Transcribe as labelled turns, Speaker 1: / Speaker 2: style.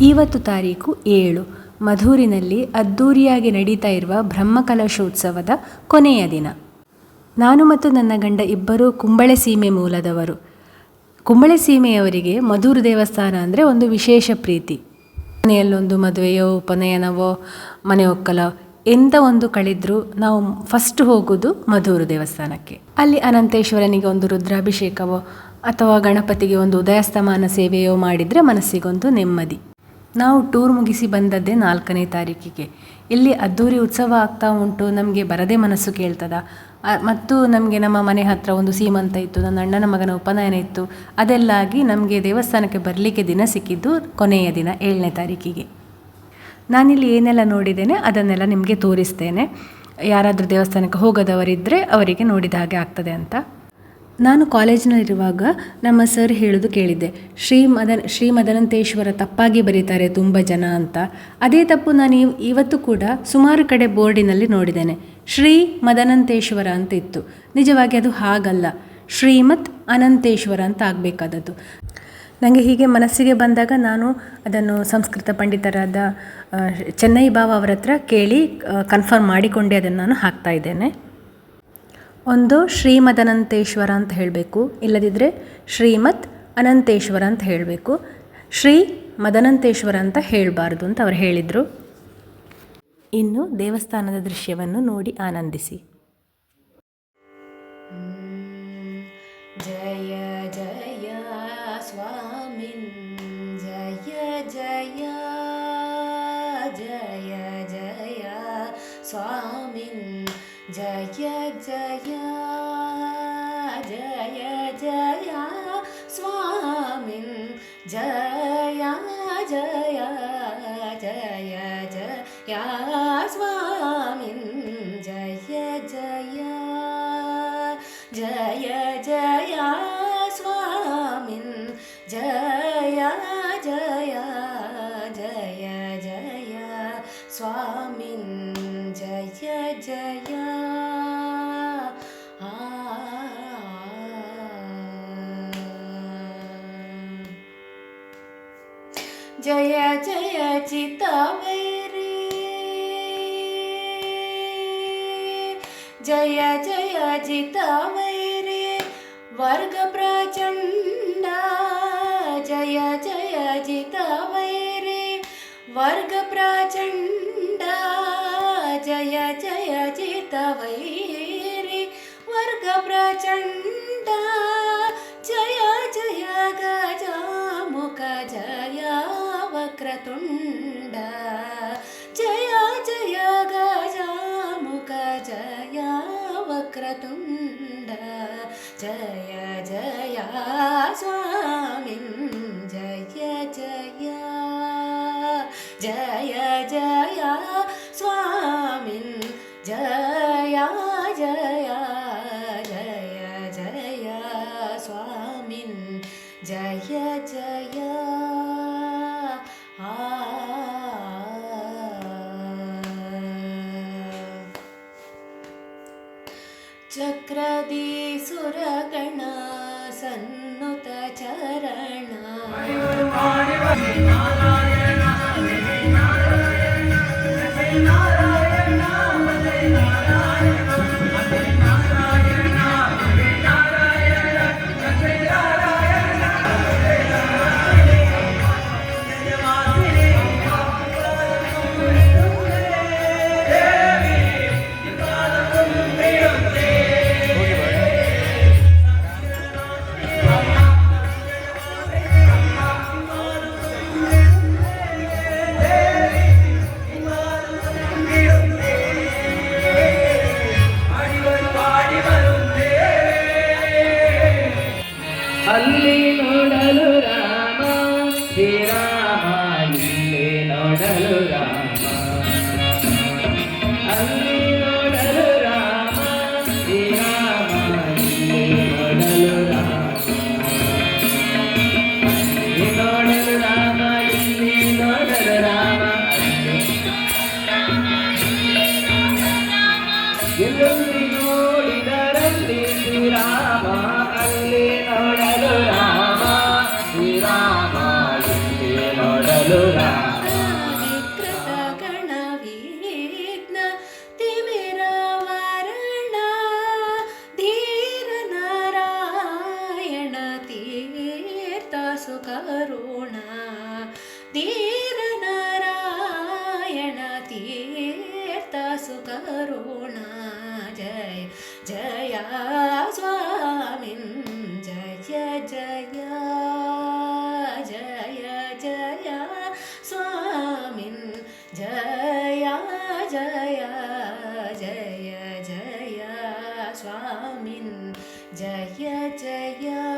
Speaker 1: ಇವತ್ತು ತಾರೀಕು ಏಳು. ಮಧೂರಿನಲ್ಲಿ ಅದ್ಧೂರಿಯಾಗಿ ನಡೀತಾ ಇರುವ ಬ್ರಹ್ಮಕಲಶೋತ್ಸವದ ಕೊನೆಯ ದಿನ. ನಾನು ಮತ್ತು ನನ್ನ ಗಂಡ ಇಬ್ಬರೂ ಕುಂಬಳೆ ಸೀಮೆ ಮೂಲದವರು. ಕುಂಬಳೆ ಸೀಮೆಯವರಿಗೆ ಮಧುರ ದೇವಸ್ಥಾನ ಅಂದರೆ ಒಂದು ವಿಶೇಷ ಪ್ರೀತಿ. ಮನೆಯಲ್ಲೊಂದು ಮದುವೆಯೋ, ಉಪನಯನವೋ, ಮನೆ ಒಕ್ಕಲ ಎಂಥ ಒಂದು ಕಳೆದರೂ ನಾವು ಫಸ್ಟ್ ಹೋಗೋದು ಮಧೂರು ದೇವಸ್ಥಾನಕ್ಕೆ. ಅಲ್ಲಿ ಅನಂತೇಶ್ವರನಿಗೆ ಒಂದು ರುದ್ರಾಭಿಷೇಕವೋ, ಅಥವಾ ಗಣಪತಿಗೆ ಒಂದು ಉದಯಸ್ತಮಾನ ಸೇವೆಯೋ ಮಾಡಿದರೆ ಮನಸ್ಸಿಗೊಂದು ನೆಮ್ಮದಿ. ನಾವು ಟೂರ್ ಮುಗಿಸಿ ಬಂದದ್ದೇ ನಾಲ್ಕನೇ ತಾರೀಕಿಗೆ. ಇಲ್ಲಿ ಅದ್ದೂರಿ ಉತ್ಸವ ಆಗ್ತಾ ಉಂಟು, ನಮಗೆ ಬರದೇ ಮನಸ್ಸು ಕೇಳ್ತದ. ಮತ್ತು ನಮಗೆ ನಮ್ಮ ಮನೆ ಹತ್ರ ಒಂದು ಸೀಮಂತ ಇತ್ತು, ನನ್ನ ಅಣ್ಣನ ಮಗನ ಉಪನಯನ ಇತ್ತು. ಅದೆಲ್ಲ ಆಗಿ ನಮಗೆ ದೇವಸ್ಥಾನಕ್ಕೆ ಬರಲಿಕ್ಕೆ ದಿನ ಸಿಕ್ಕಿದ್ದು ಕೊನೆಯ ದಿನ ಏಳನೇ ತಾರೀಕಿಗೆ. ನಾನಿಲ್ಲಿ ಏನೆಲ್ಲ ನೋಡಿದ್ದೇನೆ, ಅದನ್ನೆಲ್ಲ ನಿಮಗೆ ತೋರಿಸ್ತೇನೆ. ಯಾರಾದರೂ ದೇವಸ್ಥಾನಕ್ಕೆ ಹೋಗದವರಿದ್ದರೆ ಅವರಿಗೆ ನೋಡಿದ ಹಾಗೆ ಆಗ್ತದೆ ಅಂತ. ನಾನು ಕಾಲೇಜಿನಲ್ಲಿರುವಾಗ ನಮ್ಮ ಸರ್ ಹೇಳೋದು ಕೇಳಿದ್ದೆ ಶ್ರೀ ಮದನ್ ಶ್ರೀ ಮದನಂತೇಶ್ವರ ತಪ್ಪಾಗಿ ಬರೀತಾರೆ ತುಂಬ ಜನ ಅಂತ. ಅದೇ ತಪ್ಪು ನಾನು ಇವ್- ಇವತ್ತು ಕೂಡ ಸುಮಾರು ಕಡೆ ಬೋರ್ಡಿನಲ್ಲಿ ನೋಡಿದ್ದೇನೆ. ಶ್ರೀ ಮದನಂತೇಶ್ವರ ಅಂತ ಇತ್ತು. ನಿಜವಾಗಿ ಅದು ಹಾಗಲ್ಲ. ಶ್ರೀಮತ್ ಅನಂತೇಶ್ವರ ಅಂತ ಆಗಬೇಕಾದದ್ದು. ನನಗೆ ಹೀಗೆ ಮನಸ್ಸಿಗೆ ಬಂದಾಗ ನಾನು ಅದನ್ನು ಸಂಸ್ಕೃತ ಪಂಡಿತರಾದ ಚೆನ್ನೈ ಬಾವ ಅವರ ಹತ್ರ ಕೇಳಿ ಕನ್ಫರ್ಮ್ ಮಾಡಿಕೊಂಡೇ ಅದನ್ನು ನಾನು ಹಾಕ್ತಾ ಇದ್ದೇನೆ. ಒಂದು ಶ್ರೀಮದನಂತೇಶ್ವರ ಅಂತ ಹೇಳಬೇಕು. ಇಲ್ಲದಿದ್ದರೆ ಶ್ರೀಮತ್ ಅನಂತೇಶ್ವರ ಅಂತ ಹೇಳಬೇಕು. ಶ್ರೀ ಮದನಂತೇಶ್ವರ ಅಂತ ಹೇಳಬಾರ್ದು ಅಂತ ಅವರು ಹೇಳಿದರು. ಇನ್ನು ದೇವಸ್ಥಾನದ ದೃಶ್ಯವನ್ನು ನೋಡಿ ಆನಂದಿಸಿ.
Speaker 2: ಜಯ ಜಯ ಸ್ವಾಮಿನ್ ಜಯ ಜಯ ಜಯ ಜಯ ಸ್ವಾಮಿ, ಜಯ ಜಯ जय जय स्वामिन् जय जय जय जय स्वामिन् जय जय जय जय स्वामिन् जय जय जय जय स्वामिन् जय जय जय जय चितवैरी। जय जय जितवैरे वर्ग प्रचण्ड। जय जय जितवैरे वर्ग प्रचण्ड। जय जय जितवैरे वर्ग प्रचण्ड ഗജമുണ്ട ജയ ജയ ഗജാമുഖ ജയ വക്രതുണ്ട ജയ ജയ സ്വാമി ജയ ജയ ജയ ജയ ಚಕ್ರದಿ ಸುರಗಣ ಸನ್ನುತ ಚರಣ
Speaker 3: ധീരനാരായണ തീർത്ഥ സുകരുണ ജയ ജയ സ്വാമിൻ ജയ ജയ ജയ ജയ സ്വാമിൻ. ജയ ജയ ജയ
Speaker 2: ജയ സ്വാമിൻ. ജയ ജയ